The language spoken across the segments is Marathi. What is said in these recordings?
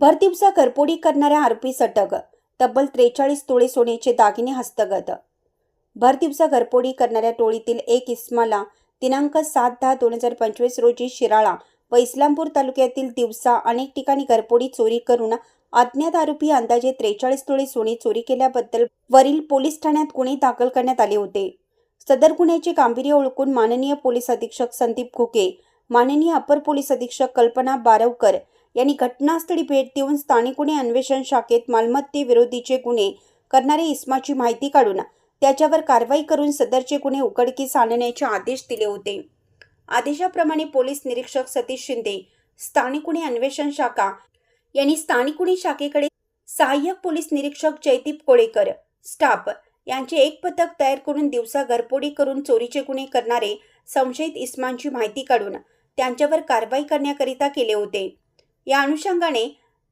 भरदिवसा घरपोडी करणाऱ्या आरोपी सटग तब्बल त्रेचाळीस तोळे सोन्याचे दागिने हस्तगत. भरदिवसा घरपोडी करणाऱ्या टोळीतील एक इस्माला दिनांक सात दहा दोन हजार पंचवीस रोजी शिराळा व इस्लामपूर तालुक्यातील दिवसा अनेक ठिकाणी घरपोडी चोरी करून अज्ञात आरोपी अंदाजे त्रेचाळीस तोळे सोने चोरी केल्याबद्दल वरील पोलीस ठाण्यात गुन्हे दाखल करण्यात आले होते. सदर गुन्ह्याचे गांभीर्य ओळखून माननीय पोलीस अधीक्षक संदीप घुके माननीय अपर पोलीस अधीक्षक कल्पना बारवकर यांनी घटनास्थळी भेट देऊन स्थानिक गुन्हे अन्वेषण शाखेत मालमत्तेविरोधीचे गुन्हे करणारे इस्माची माहिती काढून त्याच्यावर कारवाई करून सदरचे गुन्हे उघडकीस आणण्याचे आदेश दिले होते. आदेशाप्रमाणे पोलीस निरीक्षक सतीश शिंदे स्थानिक गुन्हे अन्वेषण शाखा यांनी स्थानिक गुन्हे शाखेकडे सहाय्यक पोलीस निरीक्षक जयदीप कोळेकर स्टाफ यांचे एक पथक तयार करून दिवसा घरपोडी करून चोरीचे गुन्हे करणारे संशयित इस्मांची माहिती काढून त्यांच्यावर कारवाई करण्याकरिता केले होते. या अनुषंगाने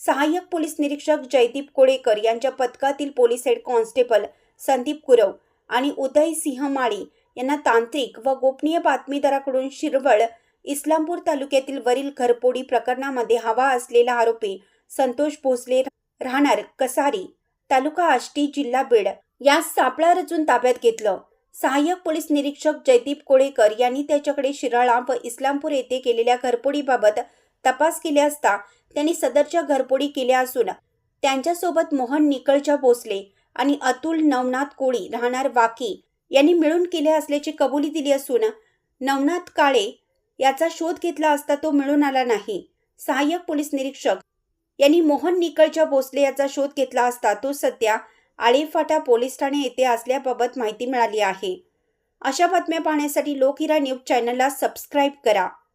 सहाय्यक पोलीस निरीक्षक जयदीप कोळेकर यांच्या पथकातील police head constable Sandeep Kurav आणि उदय सिंह माळी यांना तांत्रिक व गोपनीय बातमीदाराकडून शिरवळ इस्लामपूर तालुक्यातील वरील घरपोडी प्रकरणामध्ये हवा असलेला आरोपी संतोष भोसले राहणार कसारी तालुका आष्टी जिल्हा बीड यास सापळा रचून ताब्यात घेतलं. सहाय्यक पोलीस निरीक्षक जयदीप कोळेकर यांनी त्याच्याकडे शिराळा व इस्लामपूर येथे केलेल्या घरपोडीबाबत तपास केले असता त्यांनी सदरच्या घरपोडी केल्या असून त्यांच्यासोबत मोहन निकळच्या भोसले आणि अतुल नवनाथ कोळी राहणार वाकी यांनी मिळून केल्या असल्याची कबुली दिली असून नवनाथ काळे याचा शोध घेतला असता तो मिळून आला नाही. सहाय्यक पोलीस निरीक्षक यांनी मोहन निकळच्या भोसले याचा शोध घेतला असता तो सध्या आळेफाटा पोलीस ठाणे येथे असल्याबाबत माहिती मिळाली आहे. अशा बातम्या पाहण्यासाठी लोकहिरा न्यूज चॅनलला सबस्क्राईब करा.